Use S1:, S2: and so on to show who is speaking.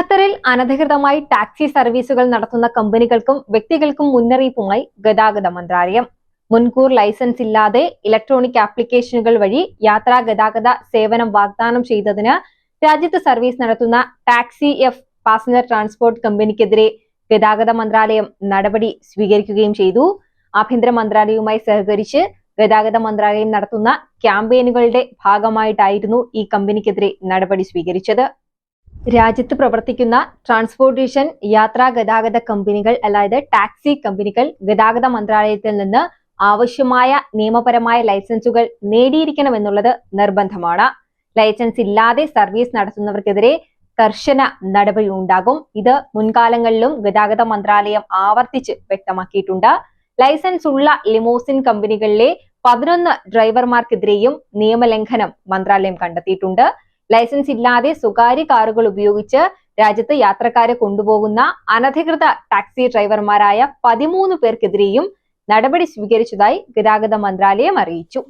S1: ഖത്തറിൽ അനധികൃതമായി ടാക്സി സർവീസുകൾ നടത്തുന്ന കമ്പനികൾക്കും വ്യക്തികൾക്കും മുന്നറിയിപ്പുമായി ഗതാഗത മന്ത്രാലയം. മുൻകൂർ ലൈസൻസ് ഇല്ലാതെ ഇലക്ട്രോണിക് ആപ്ലിക്കേഷനുകൾ വഴി യാത്രാ ഗതാഗത സേവനം വാഗ്ദാനം ചെയ്തതിന് രാജ്യത്ത് സർവീസ് നടത്തുന്ന ടാക്സി എഫ് പാസഞ്ചർ ട്രാൻസ്പോർട്ട് കമ്പനിക്കെതിരെ ഗതാഗത മന്ത്രാലയം നടപടി സ്വീകരിക്കുകയും ചെയ്തു. ആഭ്യന്തര മന്ത്രാലയവുമായി സഹകരിച്ച് ഗതാഗത മന്ത്രാലയം നടത്തുന്ന ക്യാമ്പയിനുകളുടെ ഭാഗമായിട്ടായിരുന്നു ഈ കമ്പനിക്കെതിരെ നടപടി സ്വീകരിച്ചത്. രാജ്യത്ത് പ്രവർത്തിക്കുന്ന ട്രാൻസ്പോർട്ടേഷൻ യാത്രാ ഗതാഗത കമ്പനികൾ അതായത് ടാക്സി കമ്പനികൾ ഗതാഗത മന്ത്രാലയത്തിൽ നിന്ന് ആവശ്യമായ നിയമപരമായ ലൈസൻസുകൾ നേടിയിരിക്കണമെന്നുള്ളത് നിർബന്ധമാണ്. ലൈസൻസ് ഇല്ലാതെ സർവീസ് നടത്തുന്നവർക്കെതിരെ കർശന നടപടി ഉണ്ടാകും ഇത് മുൻകാലങ്ങളിലും ഗതാഗത മന്ത്രാലയം ആവർത്തിച്ച് വ്യക്തമാക്കിയിട്ടുണ്ട്. ലൈസൻസ് ഉള്ള ലിമോസിൻ കമ്പനികളിലെ പതിനൊന്ന് ഡ്രൈവർമാർക്കെതിരെയും നിയമലംഘനം മന്ത്രാലയം കണ്ടെത്തിയിട്ടുണ്ട്. ലൈസൻസ് ഇല്ലാതെ സ്വകാര്യ കാറുകൾ ഉപയോഗിച്ച് രാജ്യത്ത് യാത്രക്കാരെ കൊണ്ടുപോകുന്ന അനധികൃത ടാക്സി ഡ്രൈവർമാരായ പതിമൂന്ന് പേർക്കെതിരെയും നടപടി സ്വീകരിച്ചതായി ഗതാഗത മന്ത്രാലയം അറിയിച്ചു.